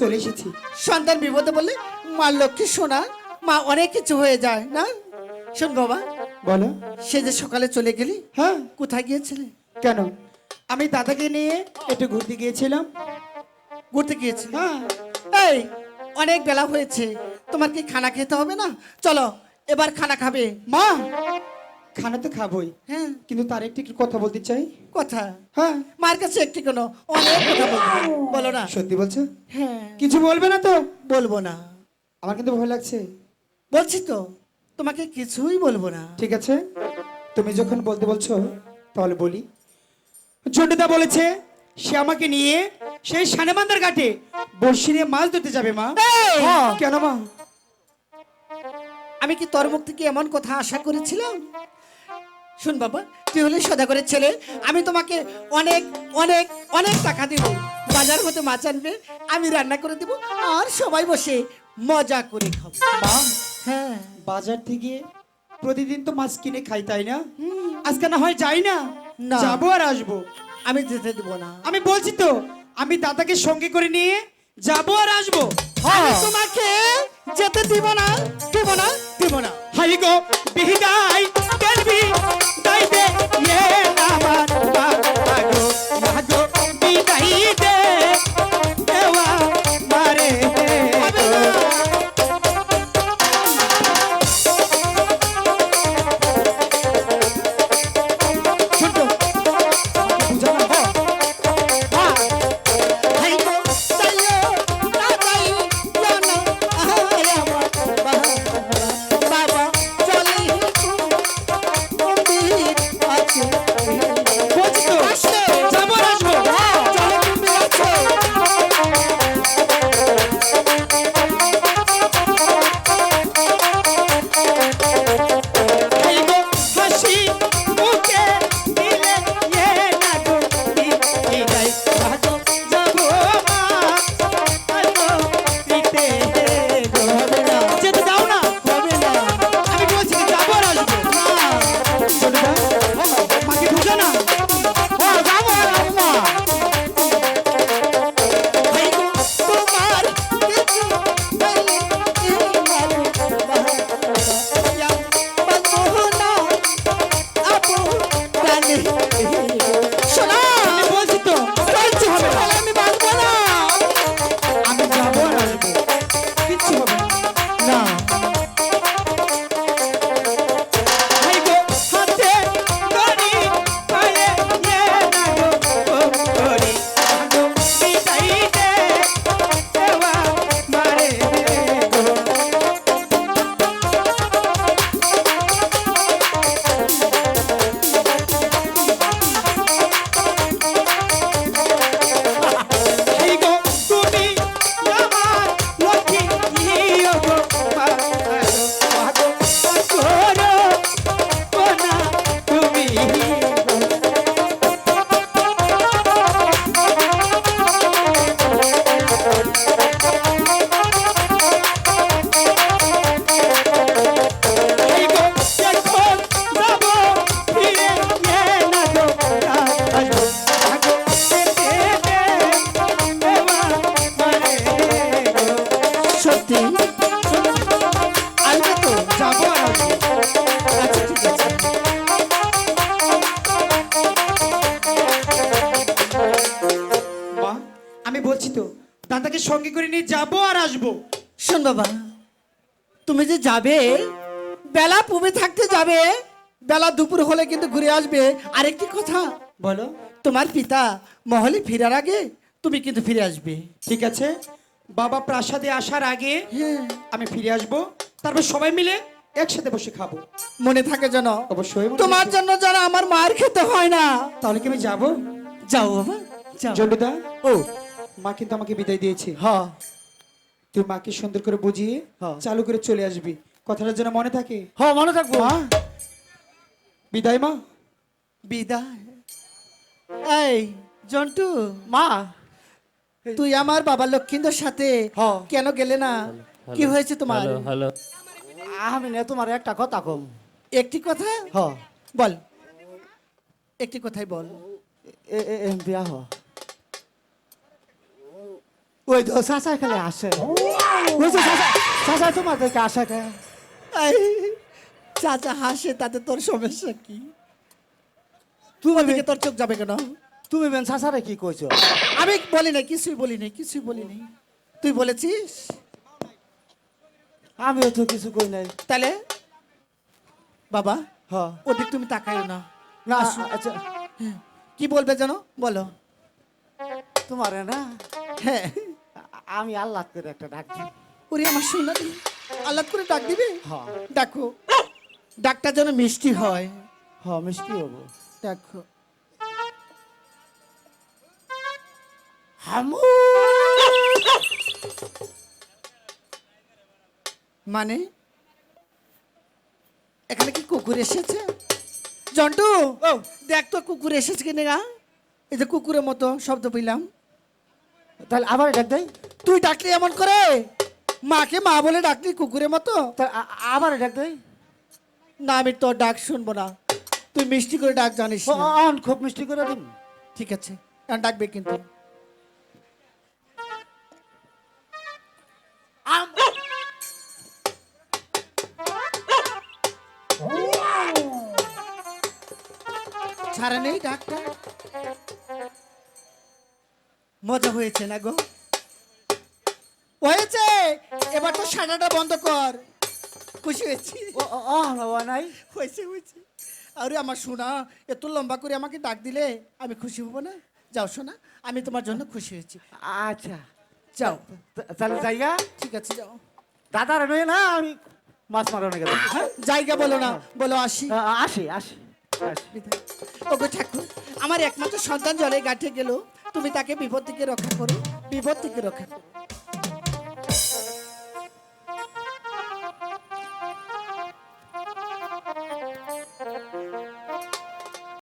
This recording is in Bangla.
চলে এসেছি। সন্তান বিপদে বললে মা লক্ষ্মী শোনা মা অনেক কিছু হয়ে যায় না? শোন বাবা বলো। সে যে সকালে চলে গেলি হ্যাঁ। কোথায় গিয়েছিলে? কেন? আমি দাদাকে নিয়ে একটু ঘুরতে গিয়েছিলাম। ঘুরতে গিয়েছিলে হ্যাঁ। এই অনেক বেলা হয়েছে। তোমার কি খানা খেতে হবে না? চলো এবার খানা খাবে। মা খানা তো খাবোই। হ্যাঁ। কিন্তু তার একটি কথা বলতে চাই? কথা? হ্যাঁ। মার কাছে একটি কোনো অনেক কথা বলব বলো না। সত্যি বলছো? হ্যাঁ। কিছু বলবে না তো? বলব না। আমার কিন্তু ভয় লাগছে। বলছি তো তোমাকে কিছুই বলব না। ঠিক আছে। তুমি যখন বলতে বলছো তাহলে বলি। জন্ডুদা বলেছে সে আমাকে নিয়ে সেই সানেমান্দার ঘাটে বড়শি নিয়ে মাছ ধরতে যাবে মা কেন মা? আমি কি তোর মুখ থেকে এমন কথা আশা করেছিলাম? শুন বাবা তুই হলে সদা করে ছেলে আমি তোমাকে অনেক অনেক অনেক টাকা দেব। বাজার হতে মাছ আনবে আমি রান্না করে দেব আর সবাই বসে মজা করে খাব। হ্যাঁ। বাজার থেকে প্রতিদিন তো মাছ কিনে খাই তাই না? আজকে না হয় যাই না না। যাব আর আসব। আমি যেতে দেবো না। আমি বলছি তো আমি দাদাকে সঙ্গে করে নিয়ে যাব আর আসব। তোমাকে যেতে দিব না দিব না। দিব না। হাই গো বিদায় গলবি দাইতে ইয়ে। জানে সত্যি। আসবে তো যাব আচ্ছা ঠিক আছে। মা আমি বলছি তো দাদাকে সঙ্গে করে নিয়ে যাব আর আসব? শোন বাবা তুমি যে যাবে বেলা পুবে থাকতে যাবে বেলা দুপুর হলে কিন্তু ঘুরে আসবে। আরেকটি কথা বলো। তোমার পিতা মহলে ফেরার আগে তুমি কিন্তু ফিরে আসবে। ঠিক আছে। বাবা প্রাসাদে আসার আগে হ্যাঁ। আমি ফিরে আসব তারপর সবাই মিলে একসাথে বসে খাব। মনে থাকে যেন অবশ্যই তোমার জন্য যেন আমার মার খেতে হয় না। তাহলে কি আমি যাব? যাও বাবা জন্ডুদা ও। মা কিন্তু আমাকে বিদায় দিয়েছে। হ্যাঁ তুই মাকে সুন্দর করে বুঝিয়ে হ্যাঁ। চালু করে চলে আসবি। কথাটা যেন মনে থাকে? হ্যাঁ মনে থাকব। মা বিদায় মা। বিদায়। এই জন্টু মা। তুই আমার বাবা লক্ষ্মীন্দর সাথে কেন গেলে না? কি হয়েছে তোমার? হ্যালো আমি না তোমার একটা কথা কম। একটি কথা? হ। বল। একটি কথাই বল। বিয়া হ ওই তো চাচা খেলে আসে। ওই তো চাচা চাচা তোমার দেখে কে এই, চাচা হাসে তাতে তোর সমস্যা কি? তোমার দিকে তোর চোখ যাবে কেন? তুমি বেন চাচারে কি কইছো? আমি বলি নাই কিছুই বলি নাই কিছুই বলি নাই। তুই বলেছিস? আমিও তো কিছু কই নাই। তাহলে বাবা হ ওদিক তুমি তাকাইও না। না। আচ্ছা। কি বলবে জানো বলো। তোমারে না? হ্যাঁ। আমি আল্লাহ করে একটা ডাক দিই। ওরে আমার শোনা দি। আল্লাহ করে ডাক দিবে? হ্যাঁ। ডাকো। ডাকটা যেন মিষ্টি হয়। হ মিষ্টি হব। দেখো। মানে? এখানে কি কুকুর এসেছে? জন্টু দেখ তো কুকুর এসেছে কিনা। গা এই যে কুকুরের মতো শব্দ পেলাম। তাহলে আবার ডাক দেই তুই ডাকলি এমন করে? মাকে মা বলে ডাকলি কুকুরের মতো? আবার ডাক দেই না আমি তোর ডাক শুনব না। তুই মিষ্টি করে ডাক জানিস খুব মিষ্টি করে দিন। ঠিক আছে। ডাকবে কিন্তু। ছাড়া নেই ডাকটা মজা হয়েছে না গো? হয়েছে! এবার তো সানাটা বন্ধ কর। খুশি হয়েছি। নাই? হয়েছে হয়েছে। আরে আমার শোনা এত লম্বা করে আমাকে ডাক দিলে আমি খুশি হব না? যাও শোনা আমি তোমার জন্য খুশি হয়েছি। আচ্ছা। যাও। তাহলে জায়গা ঠিক আছে যাও। দাদার নয় না আমি মাছ মারানো গেল। জায়গা বলো না বলো আসি। আসি আসি আসি। ওগো ঠাকুর আমার একমাত্র সন্তান জলে গাঠে গেল। তুমি তাকে বিপদ থেকে রক্ষা করো বিপদ থেকে রক্ষা করো।